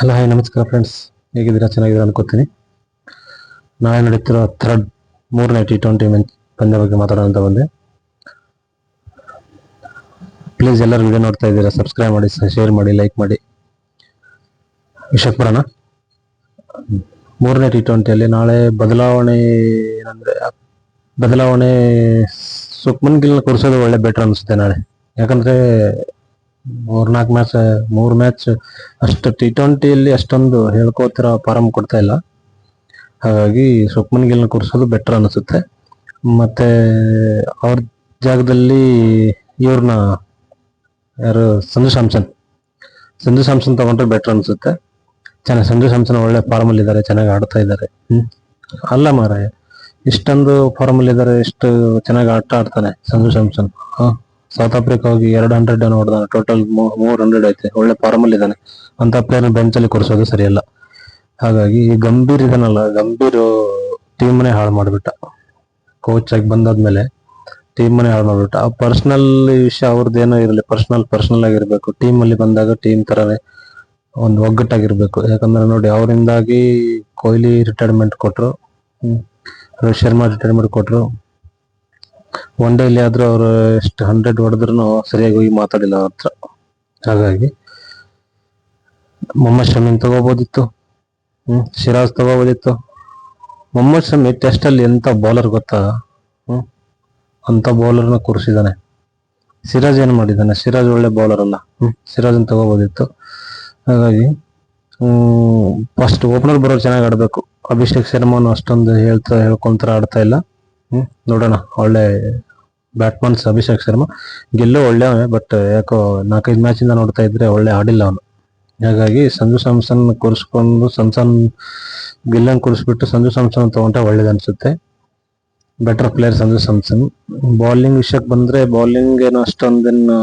Hello, hi, ನಮಸ್ಕಾರ friends ಹೇಗಿದ್ದೀರಾ? ಚೆನ್ನಾಗಿದ್ದೀರಾ ಅನ್ಕೋತೀನಿ. ನಾಳೆ ನಡೀತಿರೋ ಥರ್ಡ್ ಮೂರನೇ ಟಿ ಟ್ವೆಂಟಿ ಪಂದ್ಯ ಬಗ್ಗೆ ಮಾತಾಡೋಣ ಅಂತ ಬಂದೆ. ಪ್ಲೀಸ್ ಎಲ್ಲರೂ ವಿಡಿಯೋ ನೋಡ್ತಾ ಇದ್ದೀರಾ? ಸಬ್ಸ್ಕ್ರೈಬ್ ಮಾಡಿ ಶೇರ್ ಮಾಡಿ ಲೈಕ್ ಮಾಡಿ. ವಿಷಯಕ್ಕೆ ಬರೋಣ. ಮೂರನೇ ಟಿ ಟ್ವೆಂಟಿಯಲ್ಲಿ ನಾಳೆ ಬದಲಾವಣೆ ಏನಂದ್ರೆ, ಬದಲಾವಣೆ ಸುಕ್ಮನ್ ಗಿಲ್ ಕೊಡಿಸೋದು ಒಳ್ಳೆ ಬೆಟರ್ ಅನಿಸುತ್ತೆ ನಾಳೆ. ಯಾಕಂದ್ರೆ ಮೂರ್ನಾಲ್ಕು ಮ್ಯಾಚ್ ಮೂರು ಮ್ಯಾಚ್ ಅಷ್ಟು ಟಿ ಟ್ವೆಂಟಿಯಲ್ಲಿ ಅಷ್ಟೊಂದು ಹೇಳ್ಕೋತಿರೋ ಫಾರಮ್ ಕೊಡ್ತಾ ಇಲ್ಲ. ಹಾಗಾಗಿ ಸುಕ್ಮನ್ ಗಿಲ್ನ ಕೂರಿಸೋದು ಬೆಟರ್ ಅನಿಸುತ್ತೆ. ಮತ್ತೆ ಅವ್ರ ಜಾಗದಲ್ಲಿ ಇವ್ರನ್ನ ಯಾರು, ಸಂಜು ಸ್ಯಾಮ್ಸನ್ ಸಂಜು ಸ್ಯಾಮ್ಸನ್ ತಗೊಂಡ್ರೆ ಬೆಟರ್ ಅನಿಸುತ್ತೆ. ಚೆನ್ನಾಗಿ, ಸಂಜು ಸ್ಯಾಮ್ಸನ್ ಒಳ್ಳೆ ಫಾರ್ಮ್ ಅಲ್ಲಿ ಇದ್ದಾರೆ ಚೆನ್ನಾಗಿ ಆಡ್ತಾ ಇದ್ದಾರೆ ಹ್ಮ್. ಅಲ್ಲ ಮಾರಾಯ, ಇಷ್ಟೊಂದು ಫಾರ್ಮ್ ಅಲ್ಲಿ ಇದ್ದಾರೆ ಇಷ್ಟು ಚೆನ್ನಾಗಿ ಆಟ ಆಡ್ತಾನೆ ಸಂಜು ಸ್ಯಾಮ್ಸನ್ ಸೌತ್ ಆಫ್ರಿಕಾ ಹೋಗಿ ಎರಡು ಹಂಡ್ರೆಡ್ ನೋಡ್ದಾನೆ ಟೋಟಲ್ ಮೂರ್ ಹಂಡ್ರೆಡ್ ಐತೆ. ಒಳ್ಳೆ ಫಾರ್ಮ್ ಅಲ್ಲಿ ಇದ್ದಾನೆ. ಅಂತ ಪ್ಲೇಯರ್ ಬೆಂಚ್ ಅಲ್ಲಿ ಕೊಡಿಸೋದು ಸರಿಯಲ್ಲ. ಹಾಗಾಗಿ ಈ ಗಂಭೀರ್ ಇದನ್ನಲ್ಲ, ಗಂಭೀರ್ ಟೀಮ್ನೇ ಹಾಳು ಮಾಡಿಬಿಟ್ಟ. ಕೋಚ್ ಆಗಿ ಬಂದಾದ್ಮೇಲೆ ಟೀಮ್ನೇ ಹಾಳು ಮಾಡಿಬಿಟ್ಟ. ಆ ಪರ್ಸನಲ್ ವಿಷಯ ಅವ್ರದ್ದು ಏನೋ ಇರಲಿ ಪರ್ಸನಲ್ ಪರ್ಸನಲ್ ಆಗಿರ್ಬೇಕು. ಟೀಮ್ ಅಲ್ಲಿ ಬಂದಾಗ ಟೀಮ್ ತರನೇ ಒಂದು ಒಗ್ಗಟ್ಟಾಗಿರ್ಬೇಕು. ಯಾಕಂದ್ರೆ ನೋಡಿ, ಅವರಿಂದಾಗಿ Kohli retirement hmm, Rohit Sharma retirement ಕೊಟ್ರು. ಒನ್ ಡೇಲಿ ಆದರೂ ಅವ್ರು ಎಷ್ಟು ಹಂಡ್ರೆಡ್ ಹೊಡೆದ್ರು ಸರಿಯಾಗಿ ಹೋಗಿ ಮಾತಾಡಿಲ್ಲ ಅವ್ರ ಹತ್ರ ಹಾಗಾಗಿ ಮೊಹಮ್ಮದ್ ಶಮೀನ್ ತಗೋಬೋದಿತ್ತು. ಹ್ಞೂ ಶಿರಾಜ್ ತಗೋಬೋದಿತ್ತು. ಮೊಹಮ್ಮದ್ ಶಮಿ ಟೆಸ್ಟ್ ಅಲ್ಲಿ ಎಂತ ಬೌಲರ್ ಗೊತ್ತಾ? ಹ್ಞೂ ಅಂತ ಬೌಲರ್ನ ಕೂರಿಸಿದಾನೆ. ಸಿರಾಜ್ ಏನು ಮಾಡಿದಾನೆ? ಸಿರಾಜ್ ಒಳ್ಳೆ ಬೌಲರ್ ಅಲ್ಲ. ಹ್ಞೂ ಸಿರಾಜ್ ತಗೋಬೋದಿತ್ತು. ಹಾಗಾಗಿ ಫಸ್ಟ್ ಓಪನರ್ ಬರೋ ಚೆನ್ನಾಗಿ ಆಡಬೇಕು. ಅಭಿಷೇಕ್ ಶರ್ಮಾನು ಅಷ್ಟೊಂದು ಹೇಳ್ತಾ, ಹೇಳ್ಕೊಂತರ ಆಡ್ತಾ ಇಲ್ಲ. ಹ್ಞೂ ನೋಡೋಣ. ಒಳ್ಳೆ ಬ್ಯಾಟ್ಮನ್ಸ್ ಅಭಿಷೇಕ್ ಶರ್ಮಾ. ಗೆಲ್ಲೋ ಒಳ್ಳೆಯವನೆ ಬಟ್ ಯಾಕೋ ನಾಲ್ಕೈದು ಮ್ಯಾಚ್ ಇಂದ ನೋಡ್ತಾ ಇದ್ರೆ ಒಳ್ಳೆ ಆಡಿಲ್ಲ ಅವನು. ಹಾಗಾಗಿ ಸಂಜು ಸ್ಯಾಮ್ಸನ್ ಕೂರಿಸ್ಕೊಂಡು ಸಂಸನ್ ಗಿಲ್ಲನ್ ಕೂರಿಸ್ಬಿಟ್ಟು ಸಂಜು ಸ್ಯಾಮ್ಸನ್ ತಗೊಂಡ್ರೆ ಒಳ್ಳೇದು ಅನ್ಸುತ್ತೆ. Better player Sanju Samson. Bowling ವಿಷಯಕ್ಕೆ ಬಂದ್ರೆ ಬೌಲಿಂಗ್ ಏನು ಅಷ್ಟೊಂದೇನು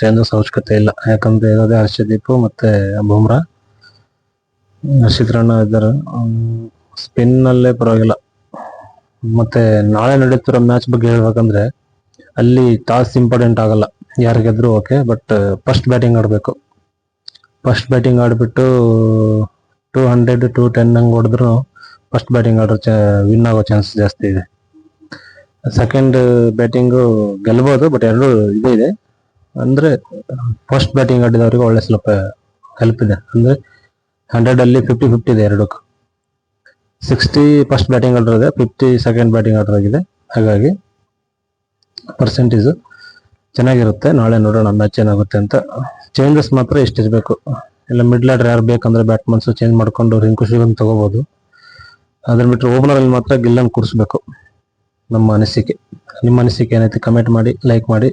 ಚೇಂಜಸ್ ಅವಶ್ಯಕತೆ ಇಲ್ಲ. ಯಾಕಂದ್ರೆ ಇರೋದೇ ಹರ್ಷದೀಪ್ ಮತ್ತೆ ಬುಮ್ರಾ. ಹರ್ಷಿತ್ ರಣ್ಣ ಇದ್ದಾರೆ. ಸ್ಪಿನ್ ಅಲ್ಲೇ ಪರವಾಗಿಲ್ಲ. ಮತ್ತೆ ನಾಳೆ ನಡೀತಿರೋ ಮ್ಯಾಚ್ ಬಗ್ಗೆ ಹೇಳ್ಬೇಕಂದ್ರೆ ಅಲ್ಲಿ ಟಾಸ್ ಇಂಪಾರ್ಟೆಂಟ್ ಆಗಲ್ಲ. ಯಾರು ಗೆದ್ರು ಓಕೆ ಬಟ್ ಫಸ್ಟ್ ಬ್ಯಾಟಿಂಗ್ ಆಡಬೇಕು. ಫಸ್ಟ್ ಬ್ಯಾಟಿಂಗ್ ಆಡಿಬಿಟ್ಟು ಟೂ ಹಂಡ್ರೆಡ್ ಟೂ ಟೆನ್ ಹಂಗೆ ಹೊಡೆದ್ರು ಫಸ್ಟ್ ಬ್ಯಾಟಿಂಗ್ ಆಡೋ ವಿನ್ ಆಗೋ ಚಾನ್ಸ್ ಜಾಸ್ತಿ ಇದೆ. ಸೆಕೆಂಡ್ ಬ್ಯಾಟಿಂಗು ಗೆಲ್ಬೋದು ಬಟ್ ಎರಡು ಇದೇ ಇದೆ. ಅಂದರೆ ಫಸ್ಟ್ ಬ್ಯಾಟಿಂಗ್ ಆಡಿದವರಿಗೆ ಒಳ್ಳೆ ಸ್ವಲ್ಪ ಹೆಲ್ಪ್ ಇದೆ. ಅಂದರೆ ಹಂಡ್ರೆಡಲ್ಲಿ ಫಿಫ್ಟಿ ಫಿಫ್ಟಿ ಇದೆ ಎರಡಕ್ಕೂ. ಸಿಕ್ಸ್ಟಿ ಫಸ್ಟ್ ಬ್ಯಾಟಿಂಗ್ ಆರ್ಡರ್ ಇದೆ ಫಿಫ್ಟಿ ಸೆಕೆಂಡ್ ಬ್ಯಾಟಿಂಗ್ ಆರ್ಡರ್ ಆಗಿದೆ ಹಾಗಾಗಿ ಪರ್ಸೆಂಟೇಜ್ ಚೆನ್ನಾಗಿರುತ್ತೆ. ನಾಳೆ ನೋಡೋಣ ಮ್ಯಾಚ್ ಏನಾಗುತ್ತೆ ಅಂತ. ಚೇಂಜಸ್ ಮಾತ್ರ ಇಷ್ಟಿರಬೇಕು ಇಲ್ಲ ಮಿಡ್ಲ್ ಆರ್ಡರ್ ಯಾರು ಬೇಕಂದ್ರೆ ಬ್ಯಾಟ್ಮನ್ಸು ಚೇಂಜ್ ಮಾಡ್ಕೊಂಡು ರಿಂಕು ಶಿವನ್ ತೊಗೋಬೋದು. ಅದ್ರ ಬಿಟ್ಟರೆ ಓಪನರಲ್ಲಿ ಮಾತ್ರ ಗಿಲ್ಲನ್ನು ಕೂರಿಸ್ಬೇಕು. ನಮ್ಮ ಅನಿಸಿಕೆ. ನಿಮ್ಮ ಅನಿಸಿಕೆ ಏನೈತೆ ಕಮೆಂಟ್ ಮಾಡಿ ಲೈಕ್ ಮಾಡಿ.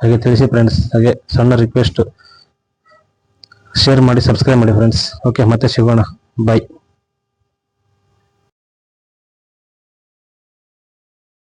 ಹಾಗೆ ತಿಳಿಸಿ ಫ್ರೆಂಡ್ಸ್ ಹಾಗೆ ಸಣ್ಣ ರಿಕ್ವೆಸ್ಟು ಶೇರ್ ಮಾಡಿ ಸಬ್ಸ್ಕ್ರೈಬ್ ಮಾಡಿ ಫ್ರೆಂಡ್ಸ್ ಓಕೆ ಮತ್ತೆ ಸಿಗೋಣ. ಬಾಯ್